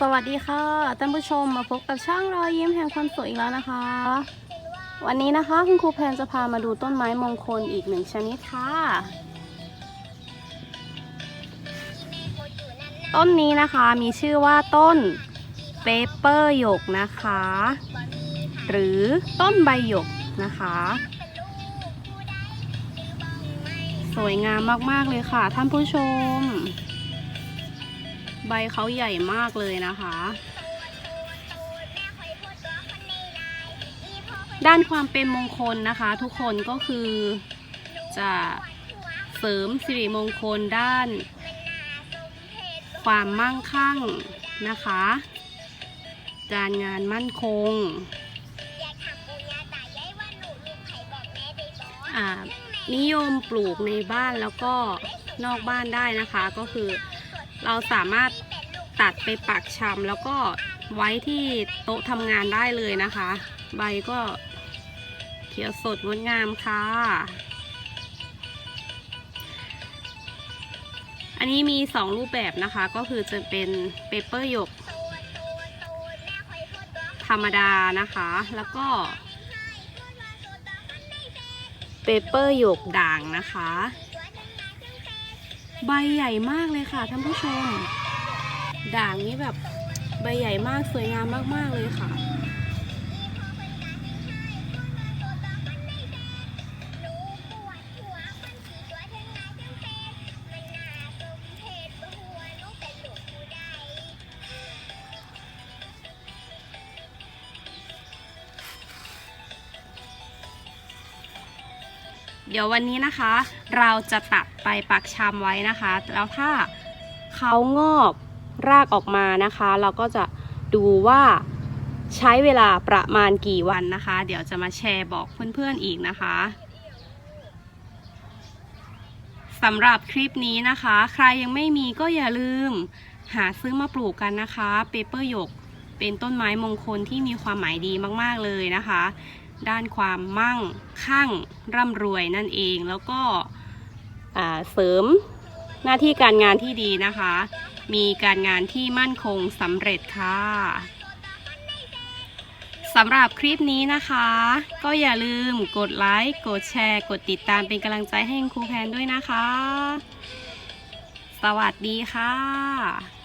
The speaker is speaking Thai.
สวัสดีค่ะท่านผู้ชมมาพบกับช่างรอยยิ้มแห่งความสวยอีกแล้วนะคะ วันนี้นะคะคุณครูแพนจะพามาดูต้นไม้มงคลอีกหนึ่งชนิดค่ะ ต้นนี้นะคะมีชื่อว่าต้นเปเปอร์หยกนะคะ หรือต้นใบหยกนะคะ สวยงามมากๆเลยค่ะท่านผู้ชม ใบเขาใหญ่มากเลยนะคะ ด้านความเป็นมงคลนะคะ ทุกคนก็คือจะเสริมสิริมงคลด้าน ความมั่งคั่งนะคะ การงานมั่นคงอ่านิยมปลูกในบ้านแล้วก็นอกบ้านได้นะคะก็คือ เราสามารถตัดไปปักชำแล้วก็ไว้ที่โต๊ะทำงานได้เลยนะคะ ใบก็เขียวสดงดงามค่ะ อันนี้มี2รูปแบบนะคะ ก็คือจะเป็นเปเปอร์หยก ธรรมดานะคะ แล้วก็เปเปอร์หยกด่างนะคะ ใบใหญ่มากเลยค่ะท่านผู้ชม ด่างนี้แบบใบใหญ่มากสวยงามมากๆเลยค่ะ เดี๋ยววันนี้นะคะ เราจะตัดไปปักชำไว้นะคะ แล้วถ้าเขางอกรากออกมานะคะ เราก็จะดูว่าใช้เวลาประมาณกี่วันนะคะ เดี๋ยวจะมาแชร์บอกเพื่อนๆอีกนะคะสำหรับคลิปนี้นะคะ ใครยังไม่มีก็อย่าลืม หาซื้อมาปลูกกันนะคะ เปเปอร์หยกเป็นต้นไม้มงคลที่มีความหมายดีมากๆเลยนะคะ ด้านความมั่งคั่งร่ำรวยนั่นเอง แล้วก็เสริมหน้าที่การงานที่ดีนะคะ มีการงานที่มั่นคงสำเร็จค่ะสำหรับคลิปนี้นะคะ ก็อย่าลืมกดไลค์ กดแชร์ กดติดตามเป็นกำลังใจให้ครูแพนด้วยนะคะ สวัสดีค่ะ